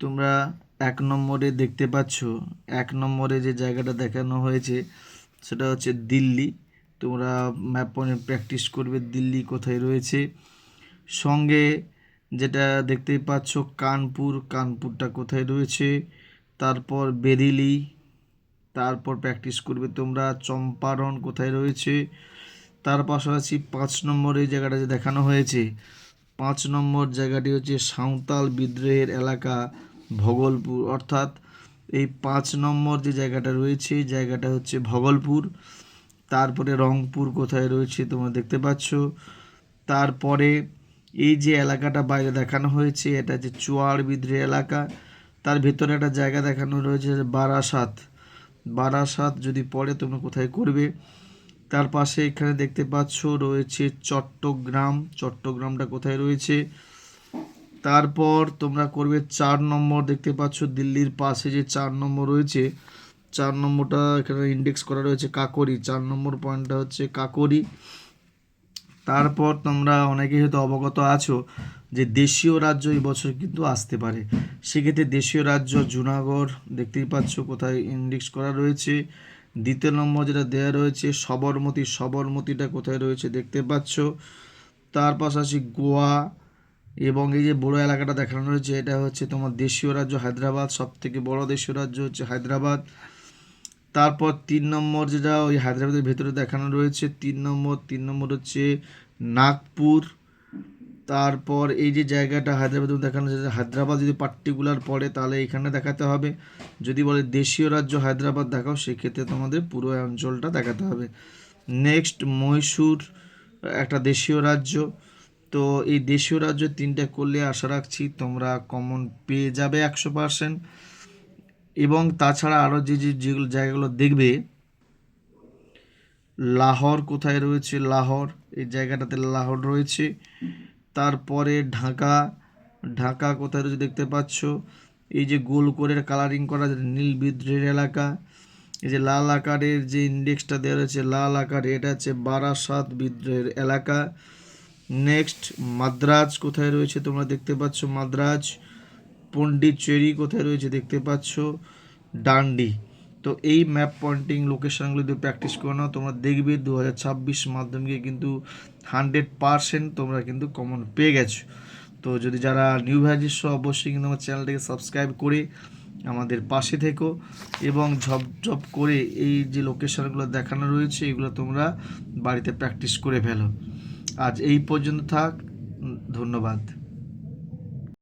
তোমরা এক নম্বরে দেখতে পাচ্ছ, এক নম্বরে যে জায়গাটা দেখানো হয়েছে, সেটা হচ্ছে দিল্লি। তোমরা ম্যাপ প্র্যাকটিস করবে দিল্লি কোথায় রয়েছে। সঙ্গে যেটা দেখতেই পাচ্ছ, কানপুর, কানপুরটা কোথায় রয়েছে। তারপর বেরিলি, তারপর প্র্যাকটিস করবে তোমরা চম্পারণ কোথায় রয়েছে। তার পাশাপাশি পাঁচ নম্বরে জায়গাটা যে দেখানো হয়েছে পাঁচ নম্বর জায়গাটি হচ্ছে সাঁওতাল বিদ্রোহের এলাকা ভগলপুর। অর্থাৎ এই পাঁচ নম্বর যে জায়গাটা রয়েছে জায়গাটা হচ্ছে ভগলপুর। তারপরে রংপুর কোথায় রয়েছে তোমরা দেখতে পাচ্ছ। তারপরে এই যে এলাকাটা বাইরে দেখানো হয়েছে, এটা হচ্ছে চুয়াড় বিদ্রোহ এলাকা। তার ভেতরে একটা জায়গা দেখানো রয়েছে, বারাসাত। বারাসাত যদি পড়ে তোমরা কোথায় করবে? তার পাশে এখানে দেখতে পাচ্ছ রয়েছে চট্টগ্রাম। চট্টগ্রামটা কোথায় রয়েছে? তারপর তোমরা করবে চার নম্বর, দেখতে পাচ্ছ দিল্লির পাশে যে চার নম্বর রয়েছে, চার নম্বরটা এখানে ইন্ডেক্স করা রয়েছে কাকরি। চার নম্বর পয়েন্টটা হচ্ছে কাকরি। তারপর তোমরা অনেকেই হয়তো অবগত আছো যে দেশীয় রাজ্য এই বছর কিন্তু আসতে পারে। সেক্ষেত্রে দেশীয় রাজ্য জুনাগড়, দেখতেই পাচ্ছ কোথায় ইন্ডেক্স করা রয়েছে। দ্বিতীয় নম্বর যেটা দেওয়া রয়েছে, সবরমতী, সবরমতীটা কোথায় রয়েছে দেখতে পাচ্ছ। তার পাশাপাশি গোয়া এবং এই যে বড় এলাকাটা দেখানো রয়েছে, এটা হচ্ছে তোমার দেশীয় রাজ্য হায়দ্রাবাদ সব থেকে বড় দেশীয় রাজ্য হচ্ছে হায়দ্রাবাদ। তারপর তিন নম্বর যেটা ওই হায়দ্রাবাদের ভেতরে দেখানো রয়েছে, তিন নম্বর তিন নম্বর হচ্ছে নাগপুর। তারপর এই যে জায়গাটা হায়দ্রাবাদ দেখানো যাচ্ছে হায়দ্রাবাদ যদি পার্টিকুলার পড়ে, তাহলে এখানে দেখাতে হবে। যদি বলে দেশীয় রাজ্য হায়দ্রাবাদ দেখাও, সেক্ষেত্রে তোমাদের পুরো অঞ্চলটা দেখাতে হবে। নেক্সট মহীশূর একটা দেশীয় রাজ্য। তো এই দেশীয় রাজ্য তিনটা করলে আশা রাখছি তোমরা কমন পেয়ে যাবে একশো পার্সেন্ট এবং তাছাড়া আরও যে যে যেগুলো জায়গাগুলো দেখবে, লাহোর কোথায় রয়েছে? লাহোর, এই জায়গাটাতে লাহোর রয়েছে। তারপরে ঢাকা ঢাকা কোথায় রয়েছে দেখতে পাচ্ছ? এই যে গোল করে কালারিং করা নীল বিদ্রোহের এলাকা। এই যে লাল আকারের যে ইন্ডেক্সটা দেওয়া রয়েছে, লাল আকারে এটা হচ্ছে বারাসাত বিদ্রোহের এলাকা। নেক্সট মাদ্রাজ কোথায় রয়েছে তোমরা দেখতে পাচ্ছ? মাদ্রাজ পন্ডিচেরি কোথায় রয়েছে দেখতে পাচ্ছ? ডান্ডি। তো এই ম্যাপ পয়েন্টিং লোকেশনগুলো যদি প্র্যাকটিস করে নাও তোমরা দেখবে দু হাজার ছাব্বিশ মাধ্যমিকে কিন্তু হান্ড্রেড পারসেন্ট তোমরা কিন্তু কমন পেয়ে গেছো। তো যদি যারা নিউ ভ্যাজিস অবশ্যই কিন্তু আমার চ্যানেলটাকে সাবস্ক্রাইব করে আমাদের পাশে থেকো এবং ঝপঝপ করে এই যে লোকেশনগুলো দেখানো রয়েছে, এগুলো তোমরা বাড়িতে প্র্যাকটিস করে ফেলো। আজ এই পর্যন্ত থাক, ধন্যবাদ।